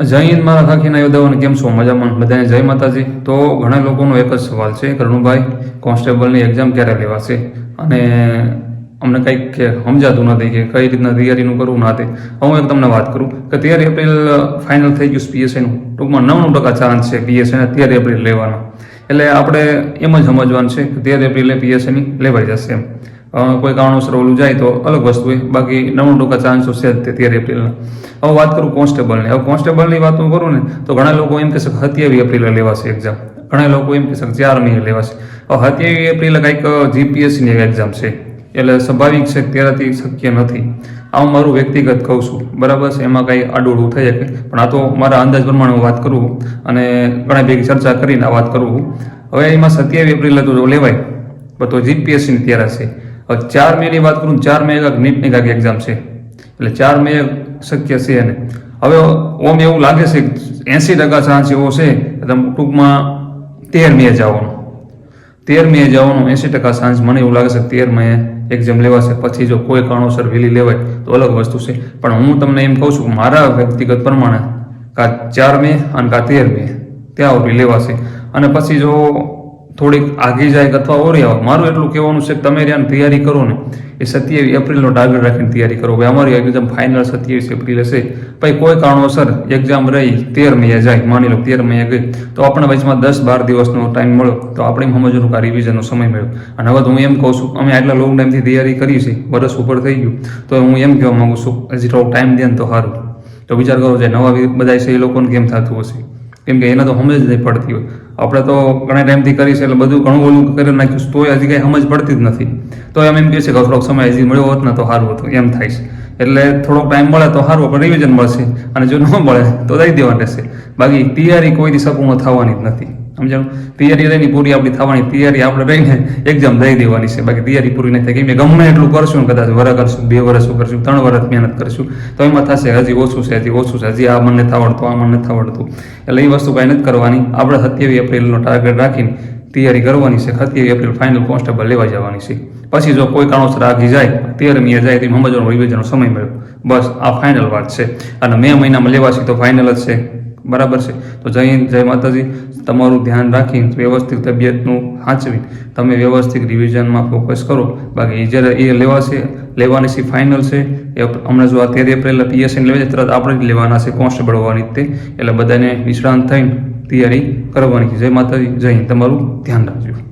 જય હિન્દ મારા ખાખીના યોદ્ધાઓને કેમ છો? મજામાં? બધાને જય માતાજી. તો ઘણા લોકોનો એક જ સવાલ છે. કરણુભાઈ, કોન્સ્ટેબલની એક્ઝામ ક્યારે લેવાશે? અને અમને કંઈક કે સમજાતું નથી કે કઈ રીતના તૈયારીનું કરવું ના તે. હું એક તમને વાત કરું કે તેર એપ્રિલ ફાઇનલ થઈ ગયું પીએસઆઈનું ટૂંકમાં નવ્વાણું ટકા ચાન્સ છે પીએસઆઈને તેર એપ્રિલ લેવાનો. એટલે આપણે એમ જ સમજવાનું છે કે તેર એપ્રિલે પીએસઆઈની લેવાઈ જશે એમ. કોઈ કારણોસર ઓલું જાય તો અલગ વસ્તુ હોય. બાકી નવ્વાણું ટકા ચાન્સો છે તેર એપ્રિલના હવે વાત કરું કોન્સ્ટેબલની હવે કોન્સ્ટેબલની વાત હું કરું ને, તો ઘણા લોકો એમ કે સત્યાવીસ એપ્રિલે લેવાશે એક્ઝામ ઘણા લોકો એમ કે ચાર મહિને લેવાશે. હવે સત્યાવીસ એપ્રિલે કંઈક જીપીએસસીની એક્ઝામ છે. એટલે સ્વાભાવિક છે તેનાથી શક્ય નથી. આ હું મારું વ્યક્તિગત કહું છું. બરાબર છે? એમાં કાંઈ આડોડું થઈ શકે. પણ આ તો મારા અંદાજ પ્રમાણે હું વાત કરું અને ઘણા ભેગી ચર્ચા કરીને આ વાત કરું. હવે એમાં સત્યાવીસ એપ્રિલે તો લેવાય તો જીપીએસસીની ત્યારે છે. હવે ચાર મેની વાત કરું ચાર મે કાંઈક નીટની કાંઈક એક્ઝામ છે. એટલે ચાર મે શક્ય છે અને હવે ઓમ એવું લાગે છે એંસી ટકા ચાન્સ એવો છે તમે ટૂંકમાં તેર મે જવાનું. તેર મે જવાનું એંસી ટકા ચાન્સ મને એવું લાગે છે તેર મે એક્ઝામ લેવાશે પછી જો કોઈ કારણોસર વહેલી લેવાય તો અલગ વસ્તુ છે. પણ હું તમને એમ કહું છું મારા વ્યક્તિગત પ્રમાણે કા ચાર મે અને કા તેર મે, ત્યાં સુધી લેવાશે અને પછી જો થોડીક આગી જાય અથવા ઓરી આવે. મારું એટલું કહેવાનું છે કે તમે રહ્યા તૈયારી કરો ને, એ સત્યાવીસ એપ્રિલનો ટાર્ગેટ રાખીને તૈયારી કરો. ભાઈ, અમારી એક્ઝામ ફાઇનલ સત્યાવીસ એપ્રિલ હશે. પછી કોઈ કારણોસર એક્ઝામ રહી, તેર મહિયા જાય. માની લો તેર મહિયા ગઈ. તો આપણે વચમાં દસ બાર દિવસનો ટાઈમ મળ્યો. તો આપણે સમજવાનું કે આ રિવિઝનનો સમય મળ્યો. અને હવે હું એમ કહું છું, અમે આટલા લોંગ ટાઈમથી તૈયારી કરી છે. વર્ષ ઉપર થઈ ગયું. તો હું એમ કહેવા માગું છું, હજી થોડો ટાઈમ દે ને તો સારું. તો વિચાર કરો, જે નવા બધા છે એ લોકોને કેમ થતું હશે? કેમ કે એને તો સમજ જ નહીં પડતી હોય. આપણે તો ઘણા ટાઈમથી કરી છે એટલે બધું ઘણું ઓલું કરી નાખ્યું તોય હજી કંઈ સમજ પડતી જ નથી. તો એમ એમ કહે છે કે થોડોક સમય હજી મળ્યો હોત ને તો સારું હતું. એમ થાય છે. એટલે થોડોક ટાઈમ મળે તો સારું, આપણે રિવિઝન મળશે. અને જો ન મળે તો દઈ દેવાનું રહેશે. બાકી તૈયારી કોઈથી સપૂર્ણ થવાની જ નથી. સમજાણું? તૈયારી રહીને પૂરી આપણી થવાની તૈયારી આપણે રહીને એક્ઝામ દઈ દેવાની છે. બાકી તૈયારી પૂરી નહીં થાય. કે ગમે એટલું કરશું કદાચ વર કરશું, બે વર્ષ કરશું, ત્રણ વર્ષ મહેનત કરશું, તો એમાં થશે હજી ઓછું છે, હજી ઓછું છે. હજી આ મને થવડતું આ મને નથી આવડતું. એટલે એ વસ્તુ કાંઈ નથી કરવાની. આપણે સત્યાવીસ એપ્રિલનો ટાર્ગેટ રાખીને તૈયારી કરવાની છે. સત્યાવીસ એપ્રિલ ફાઇનલ કોન્સ્ટેબલ લેવા જવાની છે. પછી જો કોઈ કારણોસર આગી જાય તેર મેં જાય તો સમજવાનો રિવિઝનનો સમય મળ્યો. બસ, આ ફાઇનલ વાત છે. અને મે મહિનામાં લેવાશે તો ફાઇનલ જ છે. બરાબર છે? તો જય હિન્દ, જય માતાજી. તમારું ધ્યાન રાખીને વ્યવસ્થિત તબિયતનું સાચવી તમે વ્યવસ્થિત રિવિઝનમાં ફોકસ કરો. બાકી જ્યારે એ લેવાશે, લેવાની છે ફાઇનલ છે, એ હમણાં જો આ તેર એપ્રિલ પીએસસી લેવા છે, તરત આપણે જ લેવાના છે કોન્સ્ટેબલ હોવાની તે. એટલે બધાને નિષ્ણાંત થઈને તૈયારી કરવાની જય માતાજી, જય હિન્દ. તમારું ધ્યાન રાખજો.